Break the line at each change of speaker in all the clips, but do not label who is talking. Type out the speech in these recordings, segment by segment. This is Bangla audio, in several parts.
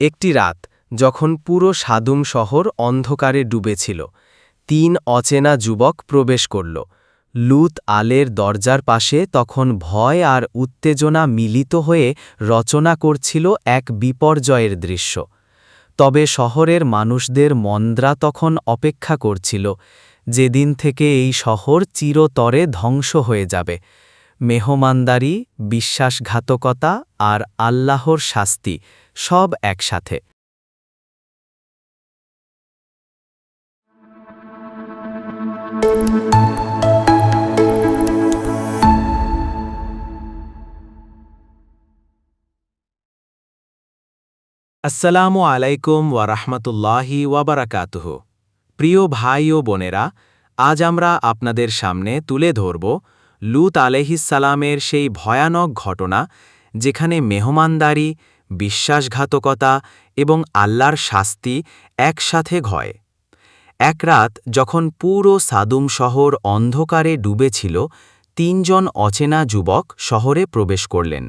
একটি রাত যখন পুরো সাদুম শহর অন্ধকারে ডুবেছিল, তিন অচেনা যুবক প্রবেশ করল। লুত আলের দরজার পাশে তখন ভয় আর উত্তেজনা মিলিত হয়ে রচনা করছিল এক বিপর্যয়ের দৃশ্য। তবে শহরের মানুষদের মন্দ্রা তখন অপেক্ষা করছিল, যেদিন থেকে এই শহর চিরতরে ধ্বংস হয়ে যাবে। মেহমানদারি, বিশ্বাসঘাতকতা আর আল্লাহর শাস্তি সব একসাথে। আসসালামু আলাইকুম ওয়ারাহমাতুল্লাহি ওয়াবারাকাতুহ প্রিয় ভাই ও বোনেরা, আজ আমরা আপনাদের সামনে তুলে ধরব লুত আলহিসালামের সেই ভয়ানক ঘটনা যেখানে মেহমানদারি বিশ্বাসঘাতকতা এবং আল্লাহর শাস্তি একসাথে ঘয়। এক রাত যখন পুরো সাদুম শহর অন্ধকারে ডুবেছিল, তিনজন অচেনা যুবক শহরে প্রবেশ করলেন।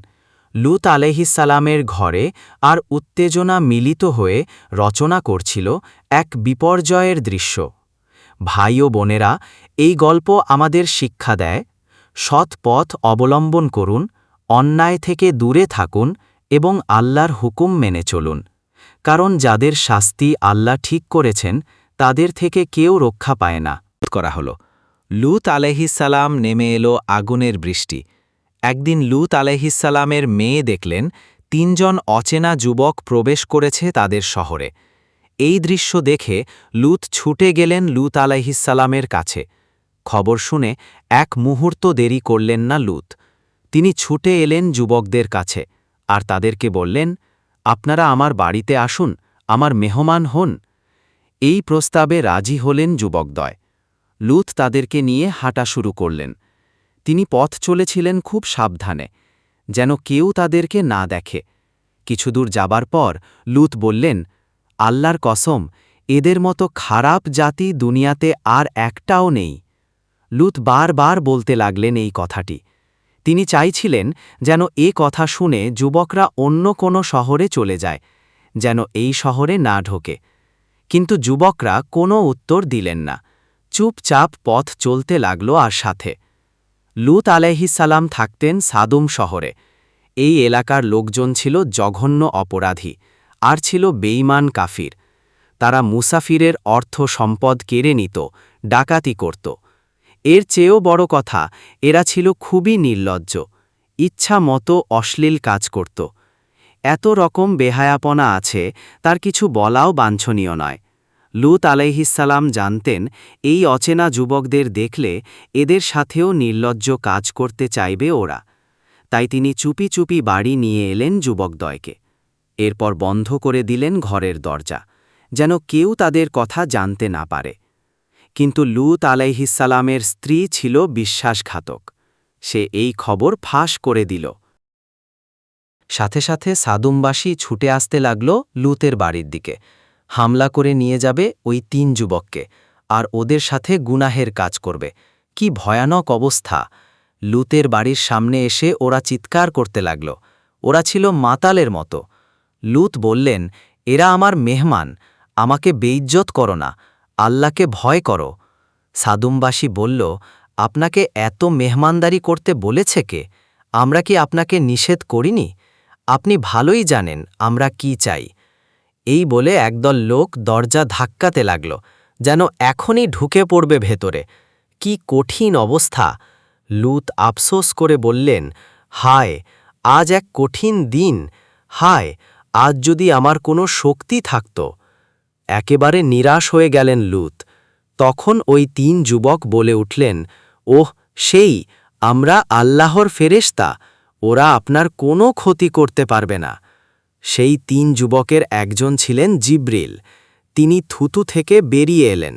লুত আলহিসালামের ঘরে আর উত্তেজনা মিলিত হয়ে রচনা করছিল এক বিপর্যয়ের দৃশ্য। ভাই ও বোনেরা, এই গল্প আমাদের শিক্ষা দেয়, সৎ পথ অবলম্বন করুন, অন্যায় থেকে দূরে থাকুন এবং আল্লাহর হুকুম মেনে চলুন। কারণ যাদের শাস্তি আল্লাহ ঠিক করেছেন, তাদের থেকে কেউ রক্ষা পায় না। করা হল। লুত আলহিসাল্লাম নেমে এলো আগুনের বৃষ্টি। একদিন লুত আলহিসাল্লামের মেয়ে দেখলেন, তিনজন অচেনা যুবক প্রবেশ করেছে তাদের শহরে। এই দৃশ্য দেখে লুত ছুটে গেলেন লুত আলাইহিসালামের কাছে। খবর শুনে এক মুহূর্ত দেরি করলেন না লুত। তিনি ছুটে এলেন যুবকদের কাছে। আর তাদেরকে বললেন, আপনারা আমার বাড়িতে আসুন, আমার মেহমান হন। এই প্রস্তাবে রাজি হলেন যুবকদয় লুত তাদেরকে নিয়ে হাঁটা শুরু করলেন। তিনি পথ চলেছিলেন খুব সাবধানে, যেন কেউ তাদেরকে না দেখে। কিছুদূর যাবার পর লুত বললেন, আল্লাহর কসম, এদের মতো খারাপ জাতি দুনিয়াতে আর একটাও নেই। লুত বারবার বলতে লাগলেন এই কথাটি। তিনি চাইছিলেন যেন এ কথা শুনে যুবকরা অন্য কোনো শহরে চলে যায়, যেন এই শহরে না ঢোকে। কিন্তু যুবকরা কোনো উত্তর দিলেন না। চুপচাপ পথ চলতে লাগল আর সাথে। লুত আলাইহিসাল্লাম থাকতেন সাদুম শহরে। এই এলাকার লোকজন ছিল জঘন্য অপরাধী আর ছিল বেইমান কাফির। তারা মুসাফিরের অর্থ সম্পদ কেড়ে নিত, ডাকাতি করত। এর চেয়েও বড় কথা, এরা ছিল খুবই নির্লজ্জ। ইচ্ছা মতো অশ্লীল কাজ করত। এত রকম বেহায়াপনা আছে, তার কিছু বলাও বাঞ্ছনীয় নয়। লুত আলাইহিসাল্লাম জানতেন, এই অচেনা যুবকদের দেখলে এদের সাথেও নির্লজ্জ কাজ করতে চাইবে ওরা। তাই তিনি চুপি চুপি বাড়ি নিয়ে এলেন যুবকদয়কে এরপর বন্ধ করে দিলেন ঘরের দরজা, যেন কেউ তাদের কথা জানতে না পারে। কিন্তু লুত আলাইহিসালামের স্ত্রী ছিল বিশ্বাসঘাতক। সে এই খবর ফাঁস করে দিল। সাথে সাথে সাদুমবাসী ছুটে আসতে লাগল লুতের বাড়ির দিকে। হামলা করে নিয়ে যাবে ওই তিন যুবককে, আর ওদের সাথে গুনাহের কাজ করবে। কি ভয়ানক অবস্থা! লুতের বাড়ির সামনে এসে ওরা চিৎকার করতে লাগল। ওরা ছিল মাতালের মতো। লুত বললেন, এরা আমার মেহমান, আমাকে বেইজ্জত করো না। আল্লাহকে ভয় করো। সাদুমবাসী বলল, আপনাকে এত মেহমানদারি করতে বলেছে কে? আমরা কি আপনাকে নিষেধ করিনি? আপনি ভালোই জানেন আমরা কি চাই। এই বলে একদল লোক দরজা ধাক্কাতে লাগল, যেন এখনই ঢুকে পড়বে ভেতরে। কি কঠিন অবস্থা! লুত আফসোস করে বললেন, হায়, আজ এক কঠিন দিন। হায়, আজ যদি আমার কোনো শক্তি থাকত একেবারে নিরাশ হয়ে গেলেন লুত। তখন ওই তিন যুবক বলে উঠলেন, ওহ, সেই, আমরা আল্লাহর ফেরেস্তা ওরা আপনার কোনো ক্ষতি করতে পারবে না। সেই তিন যুবকের একজন ছিলেন জিব্রিল। তিনি থুতু থেকে বেরিয়ে এলেন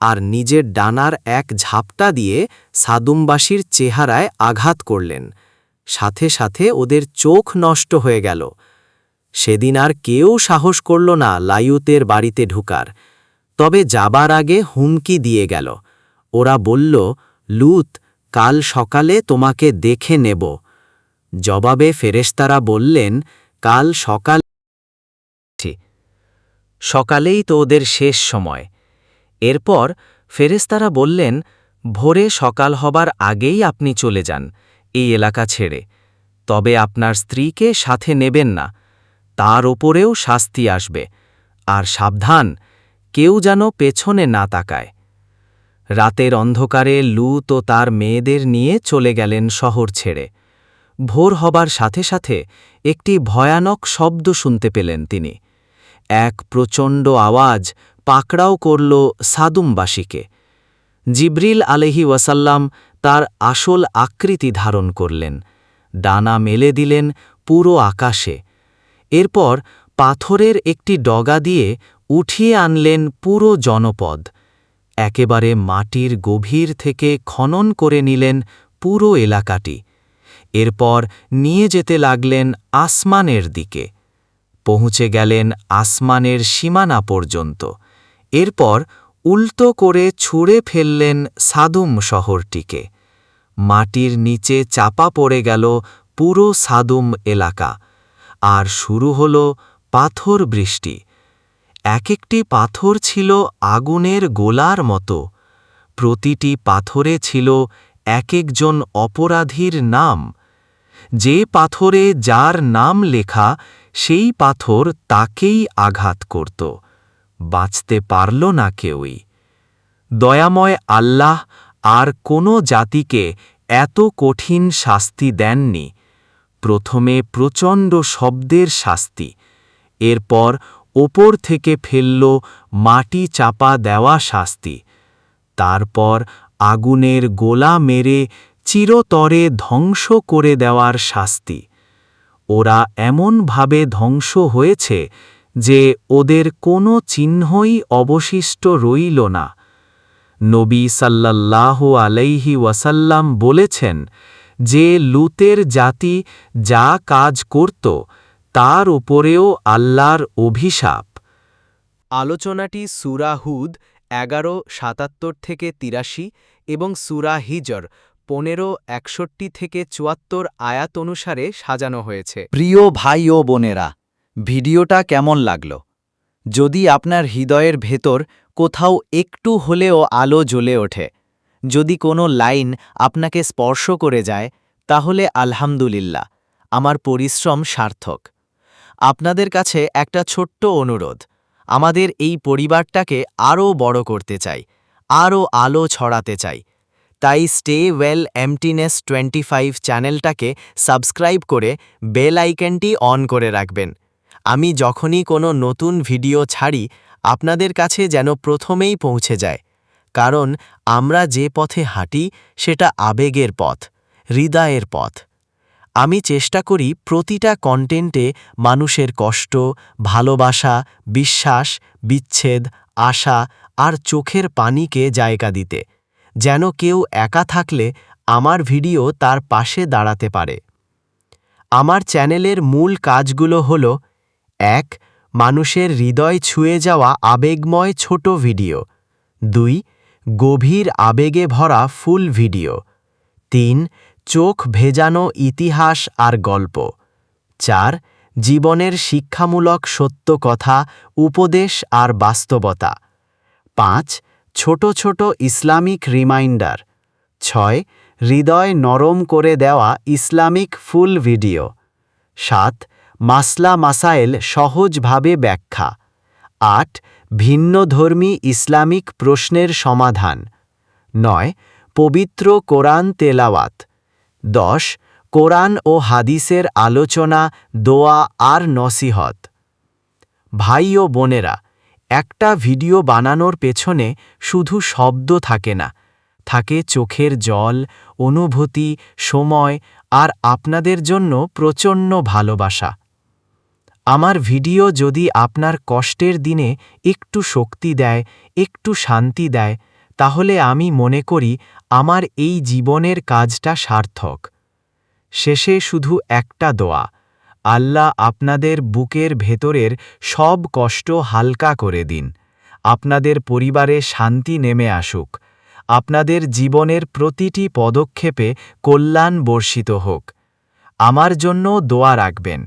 আর নিজের ডানার এক ঝাপটা দিয়ে সাদুমবাসীর চেহারায় আঘাত করলেন। সাথে সাথে ওদের চোখ নষ্ট হয়ে গেল। সেদিন আর কেউ সাহস করল না লায়ুতের বাড়িতে ঢুকার। তবে যাবার আগে হুমকি দিয়ে গেল। ওরা বলল, লুত, কাল সকালে তোমাকে দেখে নেব। জবাবে ফেরেস্তারা বললেন, কাল সকাল সকালেই তো ওদের শেষ সময়। এরপর ফেরেস্তারা বললেন, ভোরে সকাল হবার আগেই আপনি চলে যান এই এলাকা ছেড়ে। তবে আপনার স্ত্রীকে সাথে নেবেন না। তার ওপরেও শাস্তি আসবে, আর সাবধান, কেউ যেন পেছনে না তাকায়। রাতের অন্ধকারে লুত ও তার মেয়েদের নিয়ে চলে গেলেন শহর ছেড়ে। ভোর হবার সাথে সাথে একটি ভয়ানক শব্দ শুনতে পেলেন তিনি। এক প্রচণ্ড আওয়াজ পাকড়াও করল সাদুমবাসীকে। জিব্রিল আলহি ওয়াসাল্লাম তার আসল আকৃতি ধারণ করলেন। ডানা মেলে দিলেন পুরো আকাশে। এরপর পাথরের একটি ডগা দিয়ে উঠিয়ে আনলেন পুরো জনপদ। একেবারে মাটির গভীর থেকে খনন করে নিলেন পুরো এলাকাটি। এরপর নিয়ে যেতে লাগলেন আসমানের দিকে। পৌঁছে গেলেন আসমানের সীমানা পর্যন্ত। এরপর উল্টো করে ছুঁড়ে ফেললেন সাদুম শহরটিকে। মাটির নিচে চাপা পড়ে গেল পুরো সাদুম এলাকা। আর শুরু হল পাথর বৃষ্টি। এক একটি পাথর ছিল আগুনের গোলার মতো। প্রতিটি পাথরে ছিল এক একজন অপরাধীর নাম। যে পাথরে যার নাম লেখা, সেই পাথর তাকেই আঘাত করত। বাঁচতে পারল না কেউই। দয়াময় আল্লাহ আর কোনো জাতিকে এত কঠিন শাস্তি দেননি। প্রথমে প্রচণ্ড শব্দের শাস্তি, এরপর ওপর থেকে ফেলল মাটি চাপা দেওয়া শাস্তি, তারপর আগুনের গোলা মেরে চিরতরে ধ্বংস করে দেওয়ার শাস্তি। ওরা এমনভাবে ধ্বংস হয়েছে যে ওদের কোনো চিহ্নই অবশিষ্ট রইল না। নবী সাল্লাল্লাহ আলাইহি ওয়াসাল্লাম বলেছেন যে লুতের জাতি যা কাজ করত, তার উপরেও আল্লাহর অভিশাপ। আলোচনাটি সুরাহুদ এগারো, সাতাত্তর থেকে তিরাশি এবং সুরা হিজর পনেরো, একষট্টি থেকে চুয়াত্তর আয়াত অনুসারে সাজানো হয়েছে।
প্রিয় ভাই ও বোনেরা, ভিডিওটা কেমন লাগল? যদি আপনার হৃদয়ের ভেতর কোথাও একটু হলেও আলো জ্বলে ওঠে যদি কোনো লাইন আপনাকে স্পর্শ করে যায়, তাহলে আলহামদুলিল্লাহ, আমার পরিশ্রম সার্থক। আপনাদের কাছে একটা ছোট্ট অনুরোধ, আমাদের এই পরিবারটাকে আরও বড় করতে চাই, আরও আলো ছড়াতে চাই। তাই স্টে ওয়েল এমটিনেস টোয়েন্টি ফাইভ চ্যানেলটাকে সাবস্ক্রাইব করে বেল আইকনটি অন করে রাখবেন। আমি যখনই কোনো নতুন ভিডিও ছাড়ি, আপনাদের কাছে যেন প্রথমেই পৌঁছে যায়। কারণ আমরা যে পথে হাঁটি, সেটা আবেগের পথ, হৃদয়ের পথ। আমি চেষ্টা করি প্রতিটা কন্টেন্টে মানুষের কষ্ট, ভালোবাসা, বিশ্বাস, বিচ্ছেদ, আশা আর চোখের পানিকে জায়গা দিতে, যেন কেউ একা থাকলে আমার ভিডিও তার পাশে দাঁড়াতে পারে। আমার চ্যানেলের মূল কাজগুলো হল, এক, মানুষের হৃদয় ছুঁয়ে যাওয়া আবেগময় ছোট ভিডিও। দুই গভীর আবেগে ভরা ফুল ভিডিও। তিন, চোখ ভেজানো ইতিহাস আর গল্প। চার, জীবনের শিক্ষামূলক সত্য কথা, উপদেশ আর বাস্তবতা। পাঁচ, ছোট ছোট ইসলামিক রিমাইন্ডার। ছয়, হৃদয় নরম করে দেওয়া ইসলামিক ফুল ভিডিও। সাত, মাসলা মাসাইল সহজভাবে ব্যাখ্যা। আট ভিন্নধর্মী ইসলামিক প্রশ্নের সমাধান। নয়, পবিত্র কোরআন তেলাওয়াত। দশ, কোরআন ও হাদিসের আলোচনা, দোয়া আর নসিহত। ভাই ও বোনেরা, একটা ভিডিও বানানোর পেছনে শুধু শব্দ থাকে না। থাকে চোখের জল, অনুভূতি, সময় আর আপনাদের জন্য প্রচণ্ড ভালোবাসা। আমার ভিডিও যদি আপনার কষ্টের দিনে একটু শক্তি দেয়, একটু শান্তি দেয়, তাহলে আমি মনে করি আমার এই জীবনের কাজটা সার্থক। শেষে শুধু একটা দোয়া, আল্লাহ আপনাদের বুকের ভেতরের সব কষ্ট হালকা করে দিন। আপনাদের পরিবারে শান্তি নেমে আসুক। আপনাদের জীবনের প্রতিটি পদক্ষেপে কল্যাণ বর্ষিত হোক। আমার জন্য দোয়া রাখবেন।